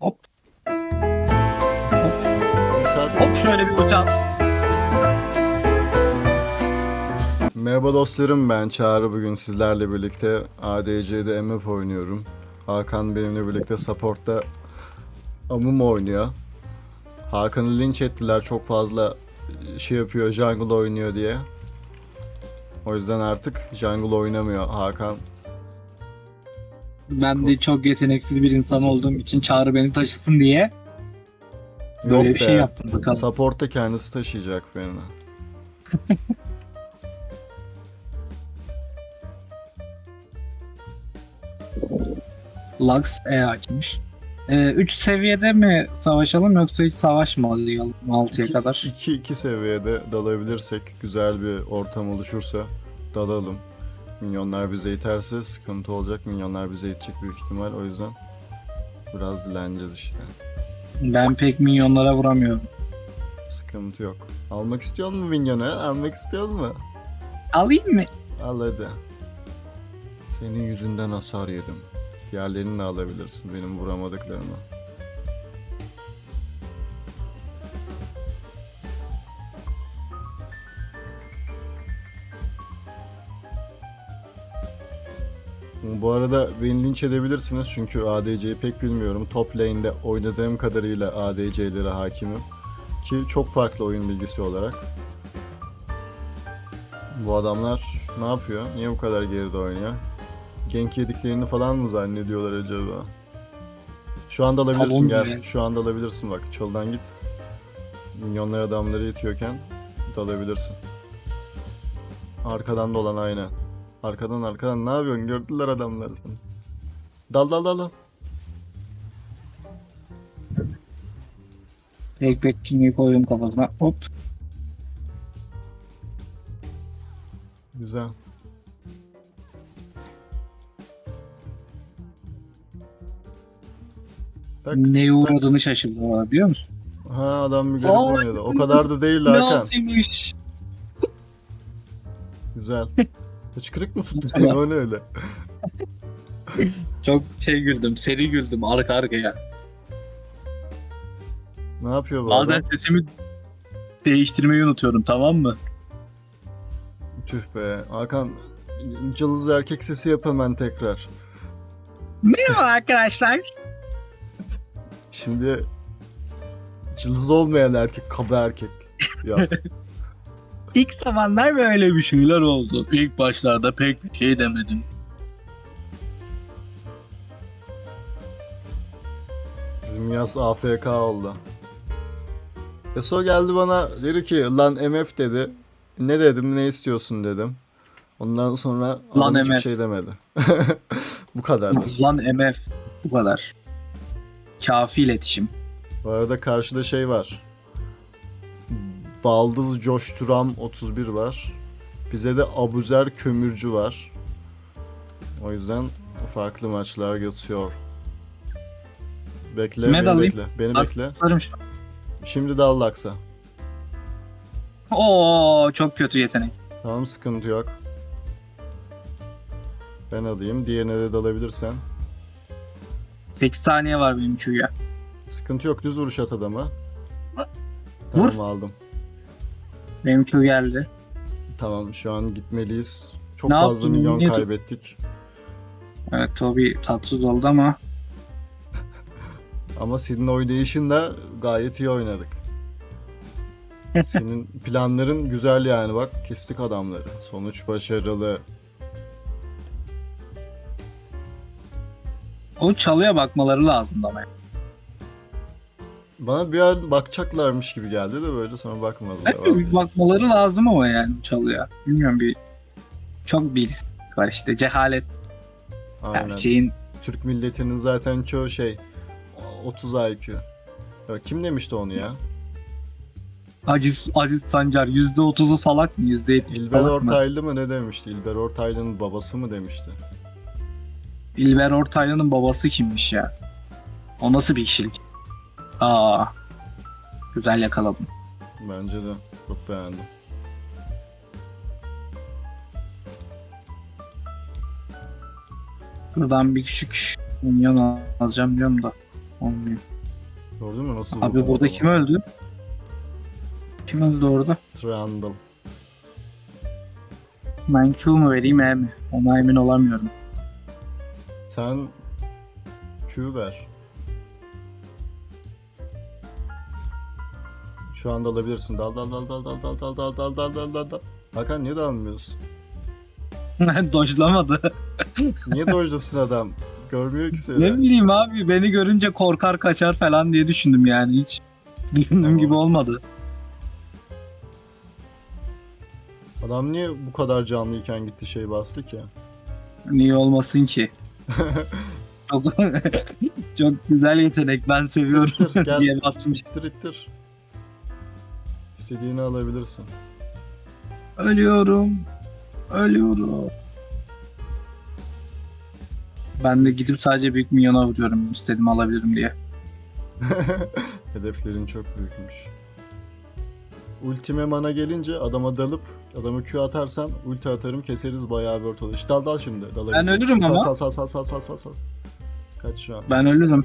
Hop Dikkat. hop şöyle bir ulti. Merhaba dostlarım ben Çağrı bugün sizlerle birlikte ADC'de MF oynuyorum. Hakan benimle birlikte support'ta Amum oynuyor. Hakan'ı linç ettiler çok fazla şey yapıyor jungle oynuyor diye. O yüzden artık jungle oynamıyor Hakan. Ben de çok yeteneksiz bir insan olduğum için Çağrı beni taşısın diye böyle Yok bir be. şey yaptım bakalım. Support'ta kendisi taşıyacak beni. Lux E açmış. 3 seviyede mi savaşalım yoksa hiç savaşmayalım 6'ya kadar? 2-2 seviyede dalabilirsek güzel bir ortam oluşursa dalalım. Minyonlar bize iterse sıkıntı olacak. Minyonlar bize itecek büyük ihtimal. O yüzden biraz dileneceğiz işte. Ben pek minyonlara vuramıyorum. Sıkıntı yok. Almak istiyor mu minyonu? Almak istiyor mu? Alayım mı? Al hadi. Senin yüzünden hasar yedim. Diğerlerini de alabilirsin benim vuramadıklarımı. Bu arada beni linç edebilirsiniz çünkü ADC'yi pek bilmiyorum. Top lane'de oynadığım kadarıyla ADC'lere hakimim. Ki çok farklı oyun bilgisi olarak. Bu adamlar ne yapıyor? Niye bu kadar geride oynuyor? Genk yediklerini falan mı zannediyorlar acaba? Şu anda alabilirsin Tabii gel. oğlum Şu anda alabilirsin bak. Çaldan git. Milyonlar adamları yetiyorken dalabilirsin. Arkadan dolan aynen. Arkadan arkadan ne yapıyorsun? Gördüler adamları seni. Dal dal dal dal. Kingi koydum kafasına. Hop. Güzel. Bak. Neye uğradığını şaşırdı o biliyor musun? Ha adam bir garip oynadı. O kadar da değil Ne Hakan. altıymış? Güzel. Hıçkırık mı tuttu seni ne öyle? Çok şey güldüm, seri güldüm arka arkaya. Ne yapıyor bu Bazen adam? sesimi değiştirmeyi unutuyorum tamam mı? Tüh be. Hakan cılız erkek sesi yap hemen tekrar. Merhaba arkadaşlar. Şimdi cılız olmayan erkek, kaba erkek. Ya İlk zamanlar böyle bir şeyler oldu. İlk başlarda pek bir şey demedim. bizim yaz AFK oldu. Eso geldi bana dedi ki lan MF dedi. Ne dedim ne istiyorsun dedim. Ondan sonra Lan adam hiçbir MF. şey demedi. Bu kadar. Lan MF bu kadar. Kafi iletişim. Bu arada karşıda şey var. Baldız Coşturam 31 var. Bize de Abuzer Kömürcü var. O yüzden farklı maçlar geçiyor. Bekle, Med beni alayım. bekle. Beni Bak. bekle. Tutarım şu an. Şimdi dal Lux'a. Oo çok kötü yetenek. Tamam sıkıntı yok. Ben alayım. Diğerine de dalabilirsen. 8 saniye var benim Q'ya. Sıkıntı yok. Düz vuruş at adama. Vur. Tamam aldım. Benim Q geldi. Tamam şu an gitmeliyiz. Çok Ne fazla yaptın? milyon Ne- kaybettik. Evet bir tatsız oldu ama Ama senin oynayışınla gayet iyi oynadık. Senin planların güzel yani bak kestik adamları. Sonuç başarılı. o çalıya bakmaları lazım ama. Bana bir an bakacaklarmış gibi geldi de böyle sonra bakmadılar. Vazgeçtim. bakmaları lazım ama yani çalıya. Bilmiyorum bir çok bir var işte cehalet Aynen. her şeyin Türk milletinin zaten çoğu şey 30 IQ. Ya kim demişti onu ya? Aziz, Aziz Sancar %30'u salak mı? %70'i İlber salak mı? Ortaylı mı ne demişti? İlber Ortaylı'nın babası mı demişti? İlber Ortaylı'nın babası kimmiş ya? O nasıl bir kişilik? Aa. Güzel yakaladım. Bence de. Çok beğendim. Buradan bir küçük minyon alacağım diyorum da. Olmuyor. Gördün mü nasıl Abi burada kim öldü? Kim öldü orada? Triangle. Ben Q mu vereyim E mi? Ona emin olamıyorum. Sen Q ver. Şu anda alabilirsin. Dal dal dal dal dal dal dal dal dal dal dal dal dal. Hakan niye dalmıyorsun? Dojlamadı. Niye dojlasın adam? Görmüyor ki seni. ne bileyim abi beni görünce korkar kaçar falan diye düşündüm yani hiç. Düşündüğüm Tamam. gibi olmadı. Adam niye bu kadar canlıyken gitti şey bastı ki? Niye olmasın ki? Çok, çok güzel yetenek ben seviyorum Dur, dur, gel. diye basmış. İttir ittir. İstediğini alabilirsin. Ölüyorum. Ölüyorum. Ben de gidip sadece büyük milyona vuruyorum istedim alabilirim diye. Hedeflerin çok büyükmüş. Ultime mana gelince adama dalıp adamı Q atarsan ulti atarım keseriz bayağı bir ortalığı. İşte Dal dal şimdi. Ben ölürüm sal, ama. Sal sal sal sal sal sal sal. Kaç şu an. Ben ölürüm.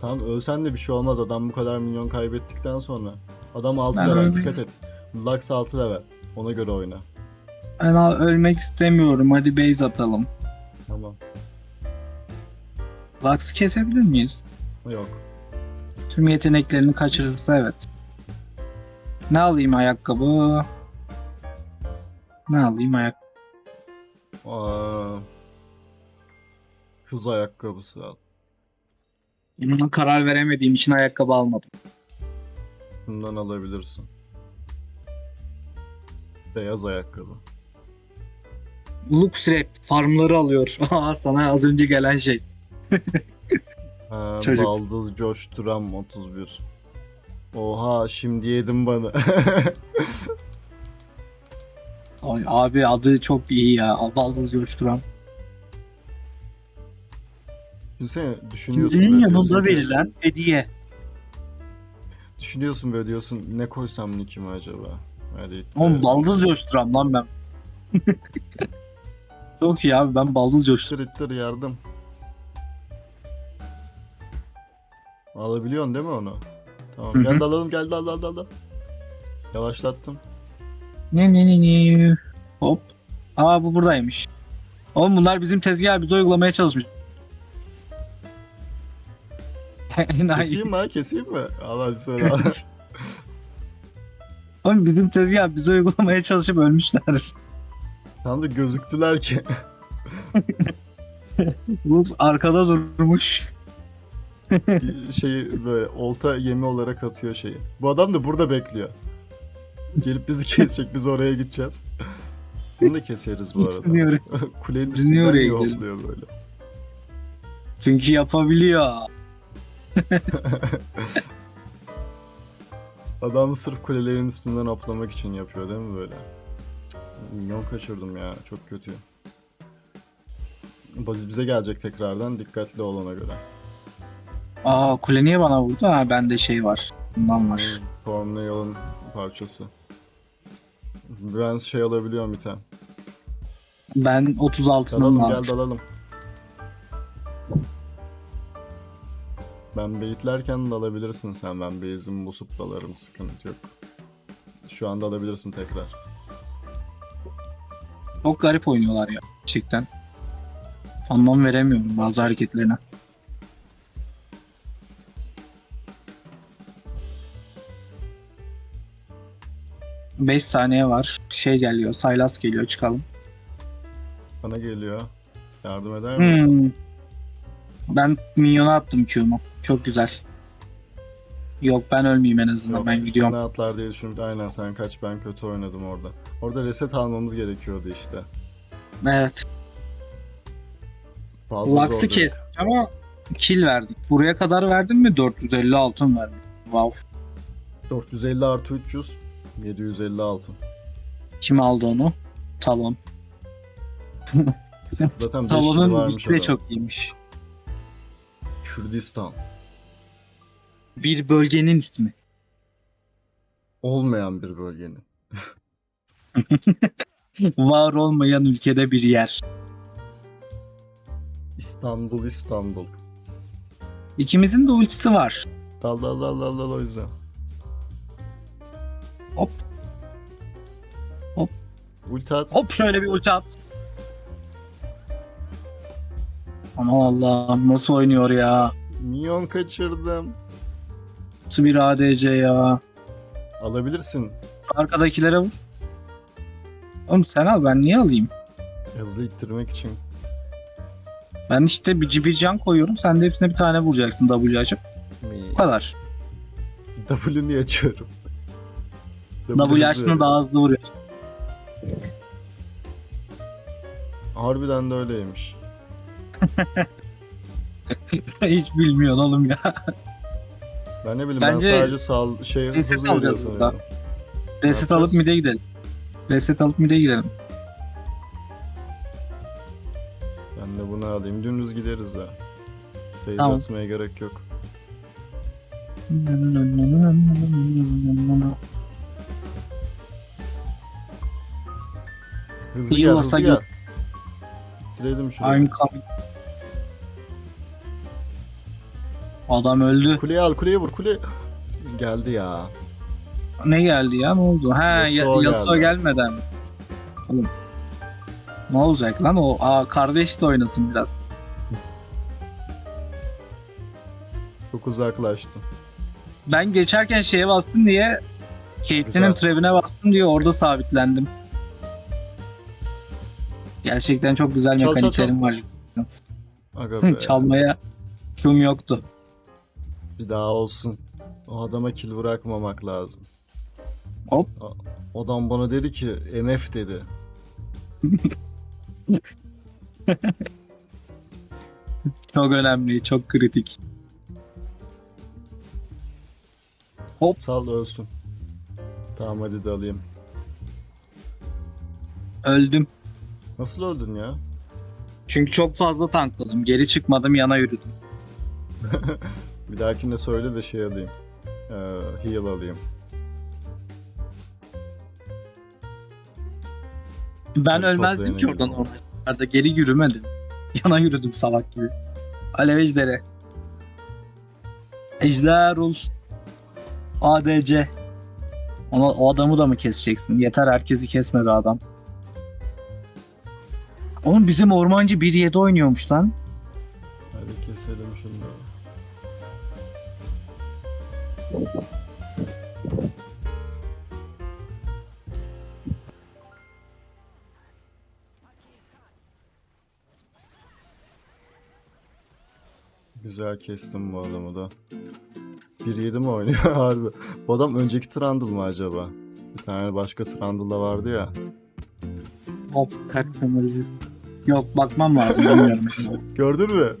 Tamam ölsen de bir şey olmaz adam bu kadar milyon kaybettikten sonra. Adam 6 Ben level öldüm. dikkat et. Lux 6 level. Ona göre oyna. Ben ölmek istemiyorum. Hadi base atalım. Tamam. Lux kesebilir miyiz? Yok. Tüm yeteneklerini kaçırırsa evet. Ne alayım ayakkabı? Ne alayım ayak? Aa, hız ayakkabısı al. Buna karar veremediğim için ayakkabı almadım. Bundan alabilirsin. Beyaz ayakkabı. Lux Rap farmları alıyor. Aa, Sana az önce gelen şey. Ha, Çocuk. Baldız coşturan 31. Oha şimdi yedim bana. Ay, abi adı çok iyi ya. Baldız coşturan. Düşünsene düşünüyorsun Ürünün yanında verilen hediye. Düşünüyorsun böyle diyorsun ne koysam nickime acaba? Hadi Oğlum baldız coşturan lan ben. çok iyi abi ben baldız coşturan. İttir ittir yardım. Alabiliyorsun değil mi onu? Tamam gel dalalım gel dal dal dal dal. Yavaşlattım. Ne ne ne ne. Hop. Aa bu buradaymış. Oğlum bunlar bizim tezgahı bize uygulamaya çalışmış. Enayi. Keseyim mi keseyim mi? Al hadi sonra. al. Oğlum bizim tezgah bize uygulamaya çalışıp ölmüşler. Tam da gözüktüler ki. Lux arkada durmuş. şeyi böyle olta yemi olarak atıyor şeyi. Bu adam da burada bekliyor. Gelip bizi kesecek biz oraya gideceğiz. Bunu da keseriz bu arada. Kulenin üstünden yolluyor böyle. Çünkü yapabiliyor. Adam sırf kulelerin üstünden hoplamak için yapıyor değil mi böyle? Milyon kaçırdım ya çok kötü. Biz bize gelecek tekrardan dikkatli ol ona göre. Aa kule niye bana vurdu? Ha bende şey var. Bundan var. Tornail'ın parçası. Ben şey alabiliyorum bir tane. Ben 36'nım Dalalım var. gel dalalım. Ben beyitlerken dalabilirsin sen. Ben base'imi bozup dalarım. Sıkıntı yok. Şu anda alabilirsin tekrar. Çok garip oynuyorlar ya. Gerçekten. Anlam veremiyorum bazı hareketlerine. Beş saniye var. Şey geliyor. Saylas geliyor. Çıkalım. Bana geliyor. Yardım eder misin? Hmm. Ben minyona attım Q'mu. Çok güzel. Yok ben ölmeyeyim en azından. Yok, ben üstüne gidiyorum. atlar diye düşündüm. Aynen sen kaç ben kötü oynadım orada. Orada reset almamız gerekiyordu işte. Evet. Fazla Lux'ı zordu. kestik ama kill verdik. Buraya kadar verdin mi? 450 altın verdik. Wow. 450 artı 300. 750 altın. Kim aldı onu? Talon. Zaten 5 kili Talon'un varmış adam. çok iyiymiş. Kürdistan. Bir bölgenin ismi. Olmayan bir bölgenin. Var olmayan ülkede bir yer. İstanbul, İstanbul. İkimizin de ultisi var. Dal dal dal dal dal o yüzden. Hop. Hop. Ulti at. Hop şöyle bir ulti at. Aman Allah'ım nasıl oynuyor ya. Minyon kaçırdım. Nasıl bir ADC ya. Alabilirsin. Arkadakilere vur. Oğlum sen al ben niye alayım? Hızlı ittirmek için. Ben işte bir, bir can koyuyorum. Sen de hepsine bir tane vuracaksın W açıp. Bu kadar. W niye açıyorum? W açtığında daha hızlı vuruyor. Harbiden de öyleymiş. Hiç bilmiyorsun oğlum ya. Ben ne bileyim Bence ben sadece sal şey reset hızı alacağız veriyor burada. sanıyordum. Reset yapacağız? alıp mid'e gidelim. Reset alıp mid'e gidelim. Ben de bunu alayım. Dümdüz gideriz ha. Fade Tamam. atmaya gerek yok. Hızlı gel, olsa hızlı gel. gel. Bitirelim şurayı. I'm coming. Adam öldü. Kuleye al, kuleye vur, kule. Geldi ya. Ne geldi ya? Ne oldu? He Yasuo ya, Yasuo geldi. gelmeden. Oğlum. Ne olacak lan o? Aa kardeş de oynasın biraz. Çok uzaklaştı. Ben geçerken şeye bastım diye Güzel. Caitlyn'in trebine bastım diye orada sabitlendim. Gerçekten çok güzel Çal, çal, mekaniklerim var. Aga be. Çalmaya şum yoktu. Bir daha olsun. O adama kill bırakmamak lazım. Hop. A- Adam bana dedi ki MF dedi. Çok önemli, çok kritik. Hop. Sal ölsün. Tamam hadi de alayım. Öldüm. Nasıl öldün ya? Çünkü çok fazla tankladım. Geri çıkmadım, yana yürüdüm. Bir dahakine söyle de şey alayım. Ee, heal alayım. Ben Tabii ölmezdim ki oradan orada. Geri yürümedim. Yana yürüdüm salak gibi. Alev ejderi. Ejder ul. ADC. Ama o adamı da mı keseceksin? Yeter herkesi kesme be adam. Oğlum bizim ormancı 1.7 oynuyormuş lan. Güzel kestim bu adamı da. 1.7 mi oynuyor harbi? Bu adam önceki Trundle mı acaba? Bir tane başka Trundle da vardı ya. Hop kalp kamerası. Yok bakmam lazım bilmiyorum. Gördün mü?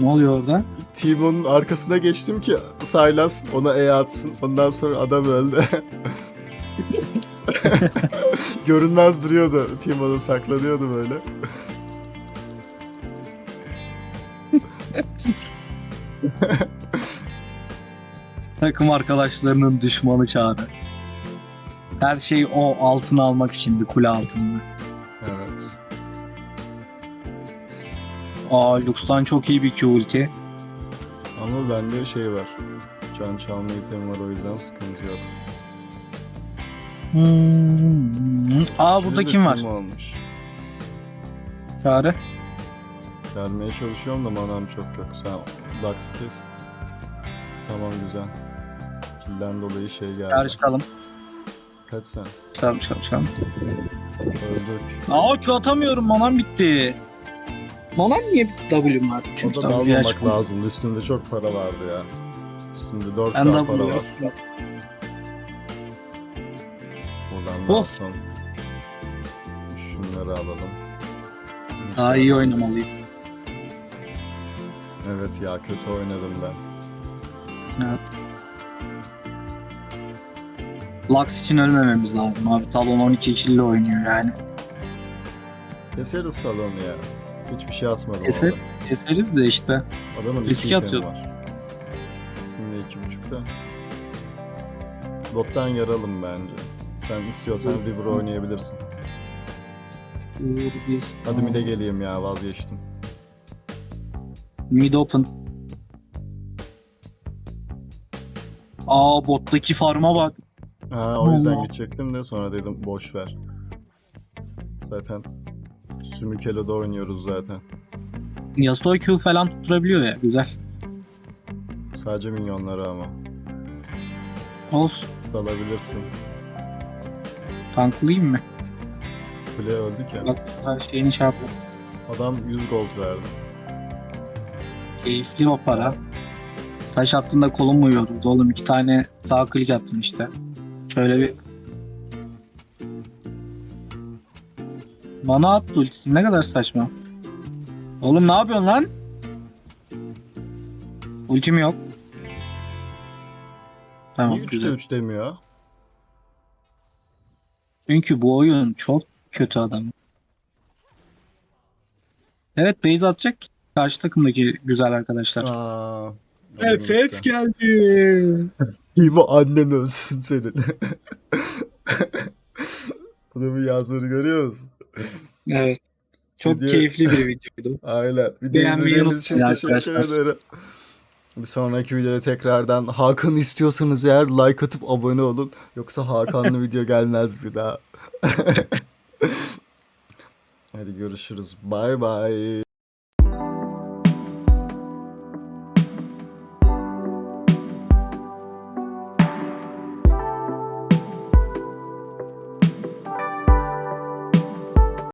ne oluyor orada? Timo'nun arkasına geçtim ki Sylas ona E atsın. Ondan sonra adam öldü. Görünmez duruyordu. Timo'da saklanıyordu böyle. Takım arkadaşlarının düşmanı çağrı. Her şey o altını almak içindi kule altını. Evet. Aa Lux'tan çok iyi bir Q ulti. Ama bende şey var. Can çalma ipim var o yüzden sıkıntı yok. Hmm. Aa burada kim var? Olmuş. Çağrı. Gelmeye çalışıyorum da manam çok yok. Sen Lux'ı kes. Tamam güzel. Kill'den dolayı şey geldi. Çağrı çıkalım. Kaç sen? Çıkalım çıkalım çıkalım. Öldük. Aa Q atamıyorum manam bitti. Manam niye bitti W'm var? Çünkü Orada W'ye dalmamak açmadım. lazım. Üstünde çok para vardı ya. Üstünde 4 Ben daha para W'ye var. Buradan daha Oh. son. Şunları alalım. Daha iyi oynamalıyım. Evet ya kötü oynadım ben. Evet. Lux için ölmememiz lazım abi. Talon 12 ikili oynuyor yani. Keseriz Talon'u ya. Hiçbir şey atmadı Keser, orada. keseriz de işte. Adamın Riski iki var. Şimdi iki buçukta. Bottan yaralım bence. Sen istiyorsan Olur. Vibro oynayabilirsin. Hadi mid'e geleyim ya vazgeçtim. Mid open. Aa bottaki farma bak. Ha, o yüzden gidecektim de sonra dedim boş ver. Zaten Sümükelo'da oynuyoruz zaten. Yasuo Q falan tutturabiliyor ya. Güzel. Sadece minyonları ama. Olsun. Dalabilirsin. Tanklayayım mı? Kule öldük ya. Bak her şeyini çarpı. Adam 100 gold verdi. Keyifli o para. Taş attığında kolum mu yoruldu oğlum? iki tane sağ klik attım işte. Şöyle bir Bana attı ultisi. Ne kadar saçma. Oğlum ne yapıyorsun lan? Ultim yok. Tamam Niye 3'te güzel. 3 demiyor? Çünkü bu oyun çok kötü adam. Evet base atacak? Karşı takımdaki güzel arkadaşlar. Aa, FF geldi. İmo annen ölsün senin. Adamın yazdığını görüyor musun? Evet. Çok Video- keyifli bir videoydu. Aynen. Beğenmeyi izlediğiniz için teşekkür ederim. Bir sonraki videoda tekrardan Hakan istiyorsanız eğer like atıp abone olun. Yoksa Hakan'lı video gelmez bir daha. Hadi görüşürüz. Bay bay.